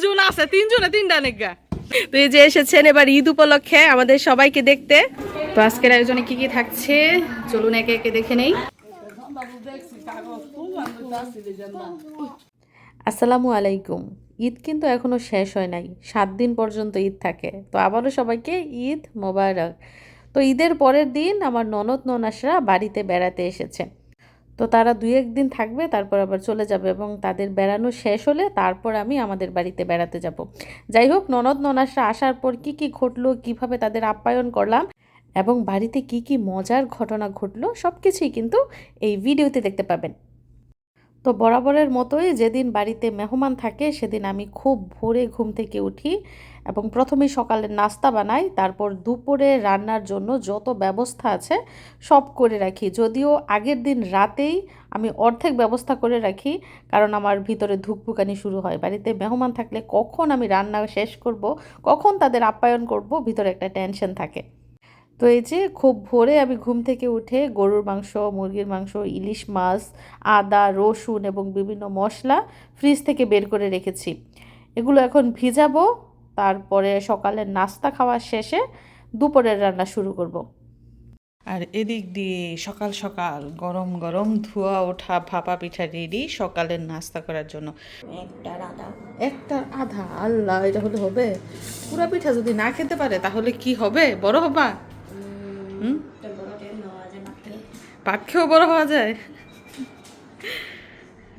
তিনজন আছে, তিনজনে তিনটা নেগা তো এই যে এসেছেন এবার ঈদ উপলক্ষে আমাদের সবাইকে দেখতে। তো আজকের আয়োজনে কি কি থাকছে? চলুন একে একে দেখে নেই। আসসালামু আলাইকুম। ঈদ কিন্তু এখনও শেষ হয় নাই। সাত দিন পর্যন্ত ঈদ থাকে। তো আবারও সবাইকে ঈদ মোবারক। তো ঈদের পরের দিন আমার ননদ, ননাসরা বাড়িতে বেড়াতে এসেছে তো তারা দুই একদিন থাকবে, তারপর আবার চলে যাবে এবং তাদের বেড়ানো শেষ হলে তারপর আমি আমাদের বাড়িতে বেড়াতে যাব। যাই হোক, ননদ ননাসরা আসার পর কি কি ঘটলো, কীভাবে তাদের আপ্যায়ন করলাম এবং বাড়িতে কি কি মজার ঘটনা ঘটলো সব কিছুই কিন্তু এই ভিডিওতে দেখতে পাবেন। তো বরাবরের মতোই যেদিন বাড়িতে মেহমান থাকে, সেদিন আমি খুব ভোরে ঘুম থেকে উঠি এবং প্রথমে সকালে নাস্তা বানাই, তারপর দুপুরে রান্নার জন্য যত ব্যবস্থা আছে সব করে রাখি। যদিও আগের দিন রাতেই আমি অর্ধেক ব্যবস্থা করে রাখি, কারণ আমার ভিতরে ধুকপুকানি শুরু হয়। বাড়িতে মেহমান থাকলে কখন আমি রান্না শেষ করব, কখন তাদের আপ্যায়ন করব, ভিতরে একটা টেনশন থাকে। তো এই যে খুব ভোরে আমি ঘুম থেকে উঠে গরুর মাংস, মুরগির মাংস, ইলিশ মাছ, আদা, রসুন এবং বিভিন্ন মশলা ফ্রিজ থেকে বের করে রেখেছি। এগুলো এখন ভিজাবো তারপরে সকালের নাস্তা খাওয়া শেষে দুপুরের রান্না শুরু করব। আর এদিক দিয়ে সকাল সকাল গরম গরম ধোয়া ওঠা ভাপা পিঠা রেডি সকালের নাস্তা করার জন্য। একটা রাধা একটা আধা? আল্লাহ এটা হলে হবে। পুরা পিঠা যদি না খেতে পারে তাহলে কি হবে? বড় হবা? হুম? পাট খেয়েও বড় হওয়া যায়?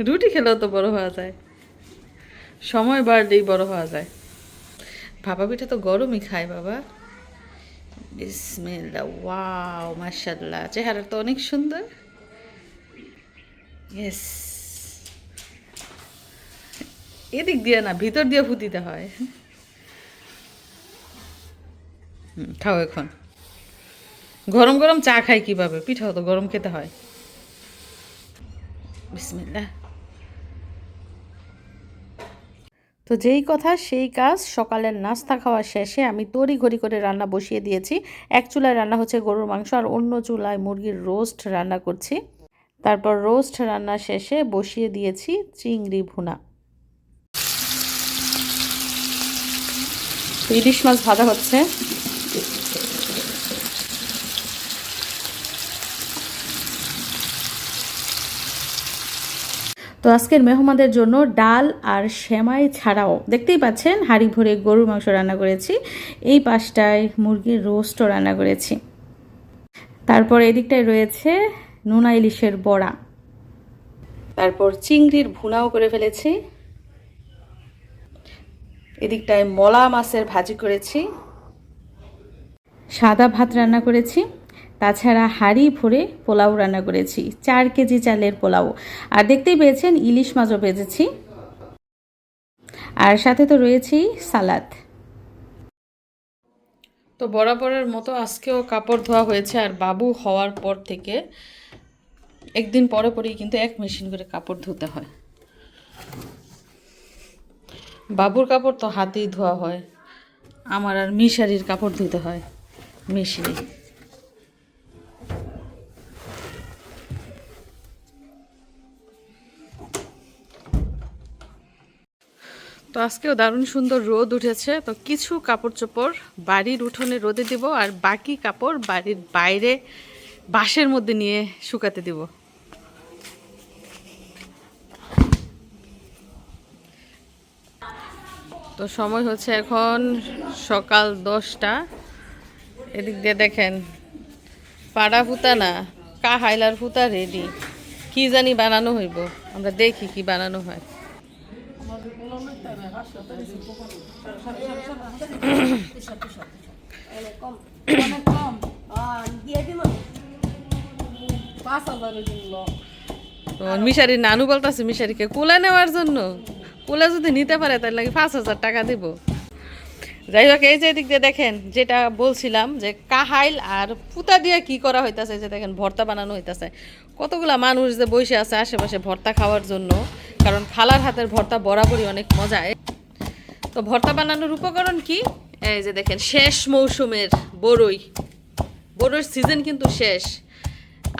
রুটি খেলেও তো বড় হওয়া যায়। সময় বাড়লেই বড় হওয়া যায়। ভাপা পিঠা তো গরমই খায় বাবা। বিসমিল্লা ওয়াও মাশাল্লাহ চেহারা তো অনেক সুন্দর। ইয়েস। এদিক দিয়ে না, ভিতর দিয়ে ফুটিতে হয়। খাও এখন। গরম গরম চা খাই কীভাবে? পিঠাও তো গরম খেতে হয়। বিসমিল্লাহ। তো যেই কথা, সেই কাজ সকালের নাস্তা খাওয়া শেষে আমি তড়ি ঘড়ি করে রান্না বসিয়ে দিয়েছি। এক চুলায় রান্না হচ্ছে গরুর মাংস আর অন্য চুলায় মুরগির রোস্ট রান্না করছি। তারপর রোস্ট রান্না শেষে বসিয়ে দিয়েছি চিংড়ি ভুনা। ইলিশ মাছ ভাজা হচ্ছে। তো আজকের মেহমানদের জন্য ডাল আর সেমাই ছাড়াও দেখতেই পাচ্ছেন, হাঁড়ি ভরে গরুর মাংস রান্না করেছি। এই পাশটায় মুরগির রোস্টও রান্না করেছি। তারপর এদিকটায় রয়েছে নোনা ইলিশের বড়া। তারপর চিংড়ির ভুনাও করে ফেলেছি। এদিকটায় মলা মাছের ভাজি করেছি। সাদা ভাত রান্না করেছি। তাছাড়া হাঁড়ি ভরে পোলাও রান্না করেছি, চার কেজি চালের পোলাও। আর দেখতেই পেয়েছেন, ইলিশ মাছও ভেজেছি। আর সাথে তো রয়েছেই সালাদ। তো বরাবরের মতো আজকেও কাপড় ধোয়া হয়েছে, আর বাবু হওয়ার পর থেকে একদিন পরে পরেই কিন্তু এক মেশিন করে কাপড় ধুতে হয়। বাবুর কাপড় তো হাতেই ধোয়া হয়, আমার আর মিশারির কাপড় ধুতে হয় মেশিনে। তো আজকেও দারুণ সুন্দর রোদ উঠেছে। তো কিছু কাপড় চোপড় বাড়ির উঠোনে রোদে দিব আর বাকি কাপড় বাড়ির বাইরে বাঁশের মধ্যে নিয়ে শুকাতে দিব। তো সময় হচ্ছে এখন সকাল দশটা। এদিক দিয়ে দেখেন, পাড়া ফুতা না, কাহাইলার ফুতা রেডি কি জানি বানানো হইব, আমরা দেখি কি বানানো হয়। তো মিশারির নানু বলতেছে মিশারিকে, কুলা নেওয়ার জন্য। কুলা যদি নিতে পারে, তাহলে নাকি পাঁচ হাজার টাকা দিব। যাই হোক, এই যে এদিক দিয়ে দেখেন, যেটা বলছিলাম যে কাহাইল আর পুতা দিয়ে কি করা হইতাছে যে দেখেন, ভর্তা বানানো হইতাছে। কতগুলা মানুষ যে বসে আছে আশেপাশে ভর্তা খাওয়ার জন্য? কারণ খালার হাতের ভর্তা বরাবরই অনেক মজায় তো ভর্তা বানানোর উপকরণ কি? এই যে দেখেন, শেষ মৌসুমের বড়ই বড়ইর সিজন কিন্তু শেষ।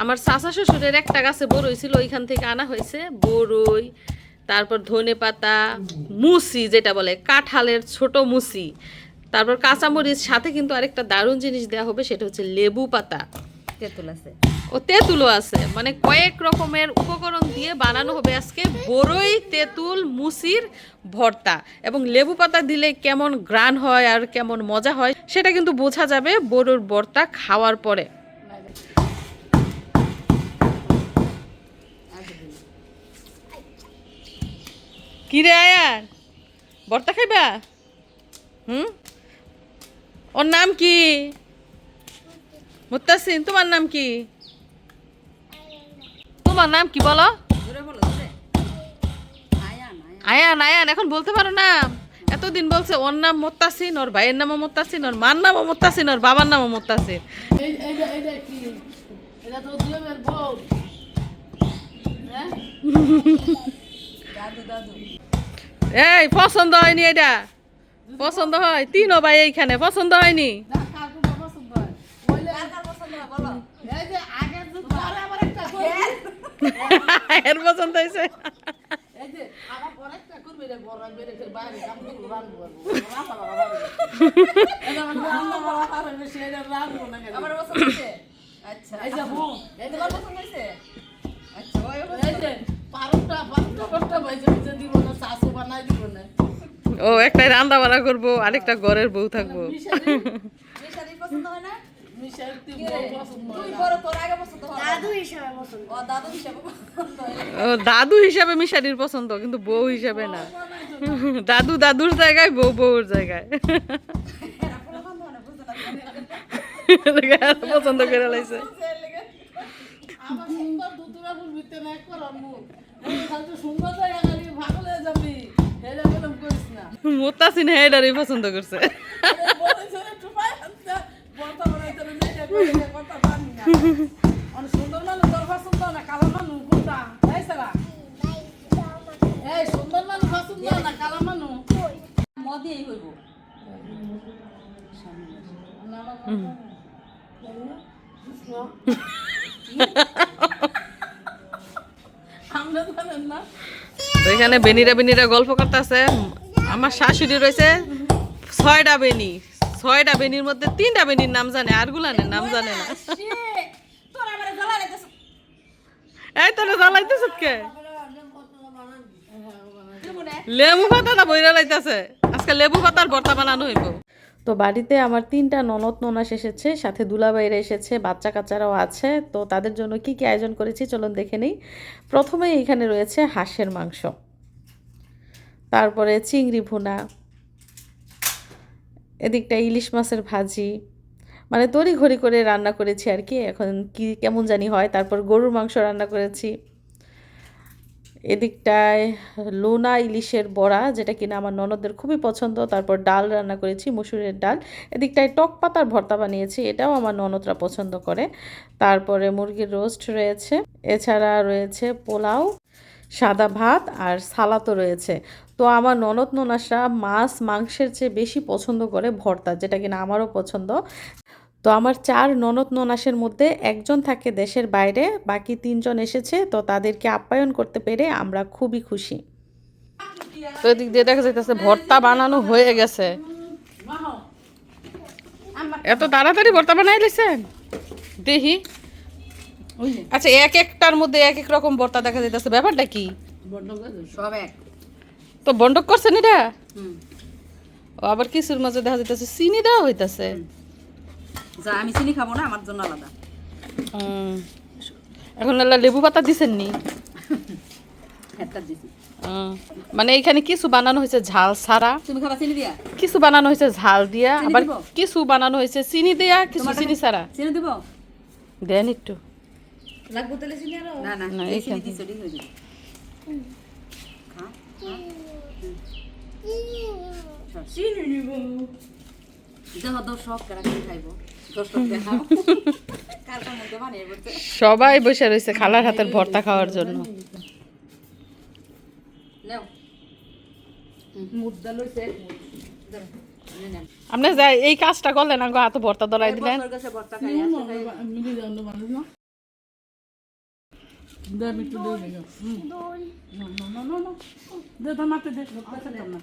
আমার চাচা শ্বশুরের একটা গাছে বড়ই ছিল, ওইখান থেকে আনা হয়েছে। বড়ই তারপর ধনে পাতা, মুসি যেটা বলে, কাঁঠালের ছোট মুসি। তারপর কাঁচামরিচ, সাথে কিন্তু আরেকটা দারুণ জিনিস দেওয়া হবে, সেটা হচ্ছে লেবু পাতা। তেঁতুল আছে। ও তেঁতুলও আছে। মানে কয়েক রকমের উপকরণ দিয়ে বানানো হবে আজকে বড়ই তেঁতুল, মুসির ভর্তা। এবং লেবু পাতা দিলে কেমন গ্রান হয় আর কেমন মজা হয়, সেটা কিন্তু বোঝা যাবে বড়োর ভর্তা খাওয়ার পরে। কিরে আয়ার? ভর্তা খাইবা? হুম? ওর নাম কি? মুত্তাসিন, তোমার নাম কি? তোমার নাম কি বলো? আয়ান আয়ান। এখন বলতে পারো না। এতদিন বলছে ওর নাম মোত্তাসিন ওর ভাইয়ের নামও মোত্তাসিন ওর মার নামও মোত্তাসিন ওর বাবার নামও মোত্তাসিন। দাদু দাদু। এই পছন্দ হয়নি এটা। পছন্দ হয় তিনও ভাই এইখানে পছন্দ হয়নি। পছন্দ হয়। বলো। আমার পছন্দ হয়েছে ও একটা রান্না বান্না করব আরেকটা ঘরের বউ থাকব। পছন্দ হয় না? দাদু হিসাবে ও দাদু হিসাবে পছন্দ ও দাদু হিসাবে মিশারির পছন্দ কিন্তু বউ হিসাবে না। দাদু দাদুর জায়গায় বউ বউর জায়গায়। পছন্দ করে লাইছে। আমার সুন্দর দুতুরা ফুল ভিতরে এক কর আম্মু। এই খালি সুন্দর জায়গা খালি ভাগল যাবি। হেলে গেলাম করিস না। মোত্তাসিন হেডারই পছন্দ করছে। এখানে বেনিরা বেনিরা গল্প করতেছে। আমার শাশুড়ি রয়েছে ছয়টা বেনি। ছয়টা বেনির মধ্যে তিনটা বেনির নাম জানে আর গুলানের নাম জানে না। এই তোরা জ্বালাইতেছ কে? না লেবু পাতা বইরা লাইতেছে। আজকে লেবু পাতার ভর্তা বানানো হইব। তো বাড়িতে আমার তিনটা ননদ ননাস এসেছে সাথে দুলাবাইরা এসেছে বাচ্চা কাচ্চারাও আছে। তো তাদের জন্য কি কি আয়োজন করেছি চলুন দেখে নেই। প্রথমেই এখানে রয়েছে হাঁসের মাংস তারপরে চিংড়ি ভুনা এদিকটা ইলিশ মাছের ভাজি। মানে তড়ি ঘড়ি করে রান্না করেছি আর কি, এখন কি, কেমন জানি হয়। তারপর গরুর মাংস রান্না করেছি। এদিকটায় লোনা ইলিশের বড়া, যেটা কিনা আমার ননদের খুবই পছন্দ। তারপর ডাল রান্না করেছি, মুসুরের ডাল। এদিকটায় টক পাতার ভর্তা বানিয়েছি, এটাও আমার ননদরা পছন্দ করে। তারপরে মুরগির রোস্ট রয়েছে। এছাড়া রয়েছে পোলাও সাদা ভাত আর সালাতও রয়েছে। তো আমার ননদ ননাসরা মাছ মাংসের চেয়ে বেশি পছন্দ করে ভর্তা, যেটা কিনা আমারও পছন্দ। তো আমার চার ননদ ননাসের মধ্যে একজন থাকে দেশের বাইরে, বাকি তিনজন এসেছে, তো তাদেরকে আপ্যায়ন করতে পেরে আমরা খুবই খুশি। তো এদিক দিয়ে দেখা যাইতেছে ভর্তা বানানো হয়ে গেছে। এত তাড়াতাড়ি ভর্তা বানাই লেছেন? দেখি। আচ্ছা এক একটার মধ্যে এক এক রকম বর্তা দেখা যাইতেছে ব্যাপারটা কি? সব এক। তো বন্ডক করছেন এটা হুম। ও আবার কিছুর মাঝে দেখা যাইতেছে? চিনি দেওয়া হইতাছে। যা আমি চিনি খাব না আমার জন্য আলাদা। এখন আল্লাহ লেবু পাতা দিছেন নি? মানে এখানে কিছু বানানো হয়েছে ঝাল ছাড়া। তুমি খাবা চিনি দিয়া? কিছু বানানো হয়েছে ঝাল দিয়া। আবার কিছু বানানো হয়েছে চিনি দিয়া কিছু চিনি ছাড়া? চিনি দিব? দেন একটু। লাগবো তাহলে চিনি আরও না না না, এই চিনি এইখানে। দিছো যাবে খা চিনি নিব দেহ দর্শক কারা কি খাইবো দর্শক দেখাও কার কার মধ্যে বানিয়ে বলতে সবাই বসে রয়েছে খালার হাতের ভর্তা খাওয়ার জন্য। আপনি যাই এই কাজটা করলেন আগে হাতে ভর্তা ধরাই দিলেন। দে না না না না দে মাতে দে না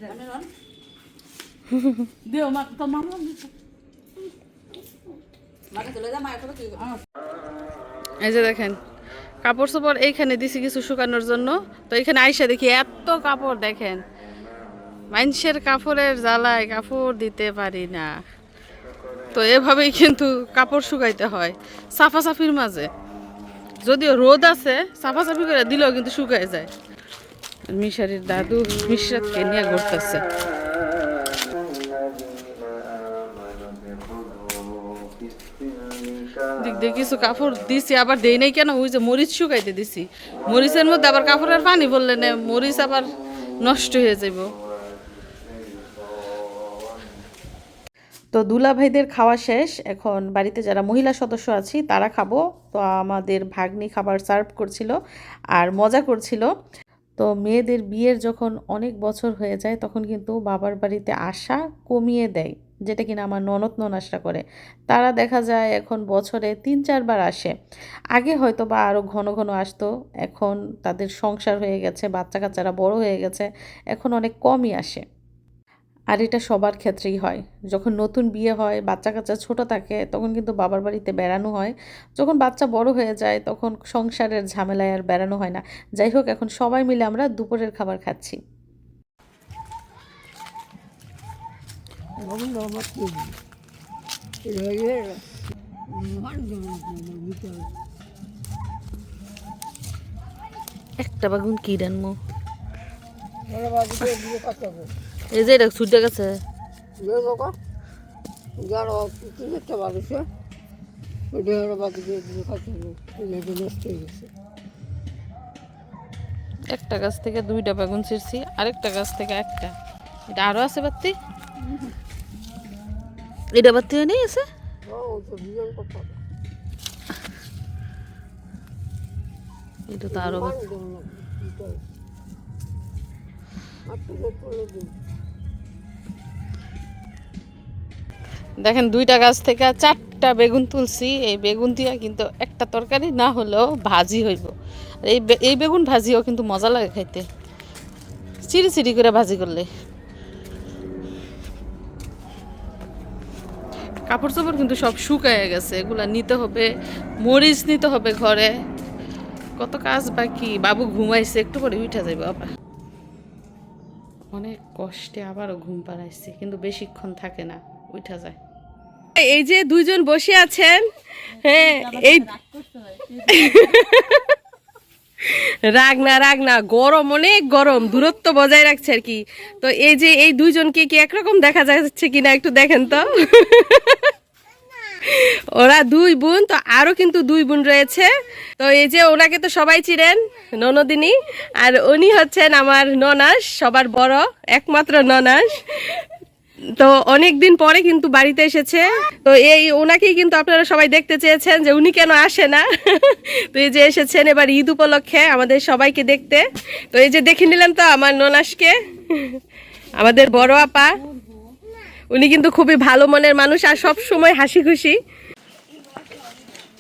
দে মা এই যে দেখেন কাপড় চোপড় এইখানে দিছি কিছু শুকানোর জন্য। তো এখানে আইসা দেখি এত কাপড় দেখেন। মানুষের কাপড়ের জ্বালায় কাপড় দিতে পারি না। তো এভাবেই কিন্তু কাপড় শুকাইতে হয় সাফাসাফির মাঝে। যদিও রোদ আছে সাফাসাফি করে দিলেও কিন্তু শুকায় যায়। মিশারির দাদু মিশরাতকে নিয়ে ঘুরতেছে। কিছু কাপড় দিছি, আবার দেই নাই কেন? ওই যে মরিচ শুকাইতে দিছি। মরিচের মধ্যে আবার কাপড়ের পানি বললে মরিচ আবার নষ্ট হয়ে যাব তো দুলা ভাইদের খাওয়া শেষ। এখন বাড়িতে যারা মহিলা সদস্য আছি, তারা খাব। তো আমাদের ভাগ্নি খাবার সার্ভ করছিল আর মজা করছিল। তো মেয়েদের বিয়ের যখন অনেক বছর হয়ে যায়, তখন কিন্তু বাবার বাড়িতে আসা কমিয়ে দেয়, যেটা কিনা আমার ননদ ননাসরা করে। তারা দেখা যায় এখন বছরে তিন চারবার আসে। আগে হয়তো বা আরও ঘন ঘন আসতো, এখন তাদের সংসার হয়ে গেছে বাচ্চা কাচ্চারা বড় হয়ে গেছে, এখন অনেক কমই আসে। আর এটা সবার ক্ষেত্রেই হয়। যখন নতুন বিয়ে হয় বাচ্চা কাচ্চা ছোট থাকে তখন কিন্তু বাবার বাড়িতে বেড়ানো হয়। যখন বাচ্চা বড় হয়ে যায় তখন সংসারের ঝামেলায় আর বেড়ানো হয় না। যাই হোক এখন সবাই মিলে আমরা দুপুরের খাবার খাচ্ছি। একটা বাগুন কি রানমো এই যে এটা ছুটে গেছে। একটা হয়ে গেছে। একটা গাছ থেকে দুইটা বেগুন ছিঁড়ছি আরেকটা গাছ থেকে একটা। এটা আরও আছে বাত্তি এটা বাত্তি নেই আছে? কথা। এটা তো আরও দেখেন দুইটা গাছ থেকে চারটা বেগুন তুলছি। এই বেগুন দিয়া কিন্তু একটা তরকারি না হলেও ভাজি হইব। আর এই এই বেগুন ভাজিও কিন্তু মজা লাগে খাইতে। চিড়ি চিড়ি করে ভাজি করলে। কাপড় চোপড় কিন্তু সব শুকায় গেছে। এগুলা নিতে হবে, মরিচ নিতে হবে ঘরে। কত কাজ বাকি? বাবু ঘুমাইছে, একটু পরে উঠা যাবে বাবা অনেক কষ্টে আবারও ঘুম পাড়াইছে, কিন্তু বেশিক্ষণ থাকে না উঠা যায়। এই যে দুইজন বসে আছেন হ্যাঁ এই রাগ না রাগ না, গরম, অনেক গরম, দূরত্ব বজায় রাখছে আর কি। তো এই যে এই দুইজনকে কি একরকম দেখা যাচ্ছে কিনা একটু দেখেন তো। ওরা দুই বোন, তো আরও কিন্তু দুই বোন রয়েছে। তো এই যে ওনাকে তো সবাই চিনেন, ননদিনী, আর উনি হচ্ছেন আমার ননাস, সবার বড়, একমাত্র ননাস। তো অনেক দিন পরে কিন্তু বাড়িতে এসেছে। তো এই ওনাকেই কিন্তু আপনারা সবাই দেখতে চেয়েছেন যে উনি কেন আসে না। তো এই যে এসেছেন এবার ঈদ উপলক্ষে আমাদের সবাইকে দেখতে। তো এই যে দেখে নিলাম তো আমার ননাসকে। আমাদের বড় আপা। উনি কিন্তু খুবই ভালো মনের মানুষ আর সব সময় হাসি খুশি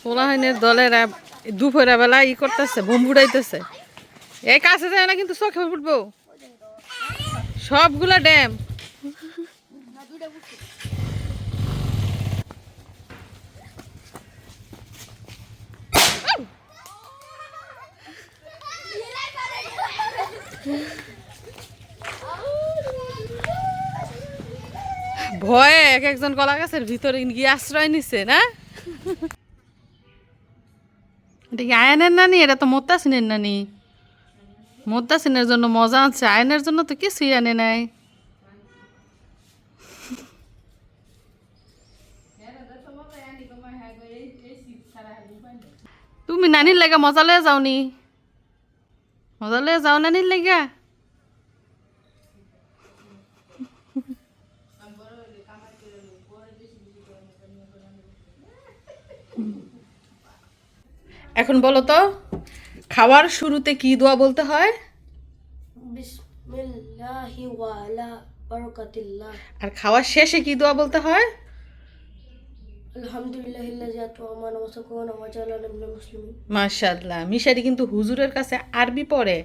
পোলাহাইনের দলেরা দুপুরে বেলা ই করতেছে, বোম ফুটাইতেছে এই কাছে যায় না কিন্তু চোখে ফুটবো সবগুলা ড্যাম। ভয়ে এক একজন কলা গাছের ভিতরে গিয়ে আশ্রয় নিছে, না? এটা কি আয়নের নানি? এটা তো মোত্তাসিনের নানি। মোত্তাসিনের জন্য মজা আছে আয়নের জন্য তো কিছুই আনে নাই। তুমি নানির লাগা মজা লয়ে যাওনি মজা লয়ে যাও নানির লাগা? এখন বলো তো খাওয়ার শুরুতে কি দোয়া বলতে হয়? বিসমিল্লাহি ওয়ালা আর খাওয়ার শেষে কি দোয়া বলতে হয়? মাশাআল্লাহ। মিশারি কিন্তু হুজুরের কাছে আরবি পড়ে।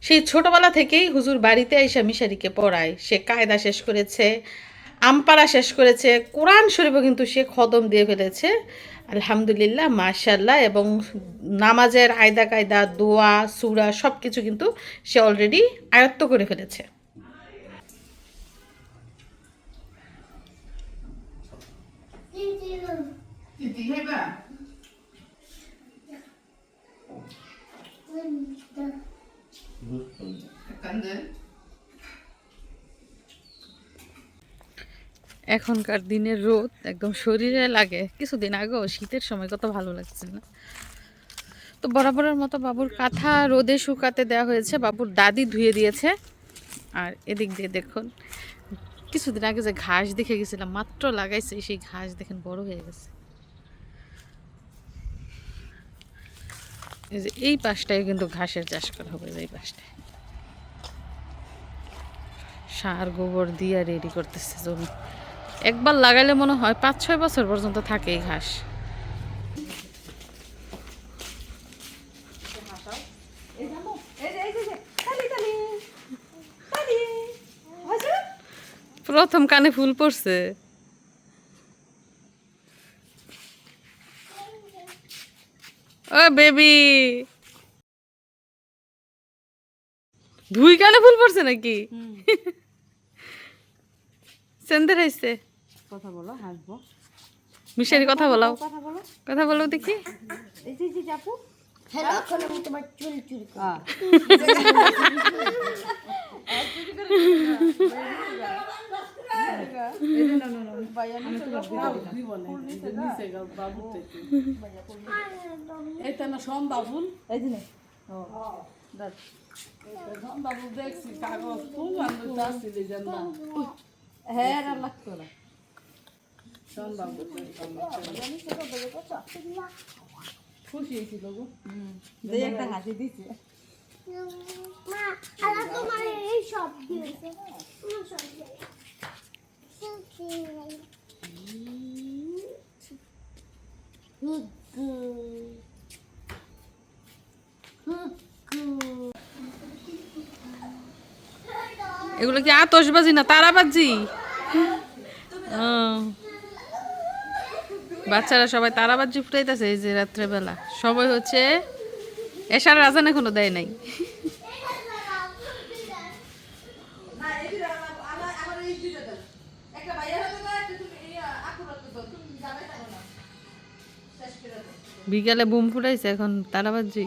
সেই ছোটবেলা থেকেই হুজুর বাড়িতে আইসা মিশারিকে পড়ায়। সে কায়দা শেষ করেছে আমপারা শেষ করেছে, কোরআন শরীফও কিন্তু সে খদম দিয়ে ফেলেছে। আলহামদুলিল্লাহ মাশাল্লাহ এবং নামাজের আয়দা কায়দা, দোয়া, সুরা সব কিছু কিন্তু সে অলরেডি আয়ত্ত করে ফেলেছে। এখনকার দিনের রোদ একদম শরীরে লাগে। কিছুদিন আগেও শীতের সময় কত ভালো লাগছে না। তো বরাবরের মতো বাবুর কাঁথা রোদে শুকাতে দেওয়া হয়েছে। বাবুর দাদি ধুয়ে দিয়েছে। আর এদিক দিয়ে দেখুন কিছুদিন আগে যে ঘাস দেখে গেছিলাম, মাত্র লাগাইছে, সেই ঘাস দেখেন বড় হয়ে গেছে। এই যে এই পাশটায় কিন্তু ঘাসের চাষ করা হবে, এই পাশটায়। সার, গোবর দিয়ে রেডি করতেছে জমি। একবার লাগাইলে মনে হয় পাঁচ ছয় বছর পর্যন্ত থাকে এই ঘাস। প্রথম কানে ফুল পড়ছে। ও বেবি। দুই কানে ফুল পড়ছে নাকি? সেন্দের হয়েছে। কথা বলো হাসবো। মিশারি কথা বলাও। কথা বলো। কথা বলো দেখি। এই যে যে যাপু হ্যালো এখন আমি তোমার চুল চুরি এই যে সন্ধ্যা ফুল দেখছি কাগজ আর হ্যাঁ আর লাগতো খুশি হয়েছিল গো যে একটা হাসি দিছে মা আলা তোমার এই সব দিয়েছে সব এগুলো কি আতসবাজি না তারাবাজি। বাচ্চারা সবাই তারাবাজি ফুটাইতেছে এই যে রাত্রেবেলা। সবাই হচ্ছে এসার রাজান এখনও দেয় নাই। বিকালে বুম ফুটাইছে এখন তারা তারাবাজি।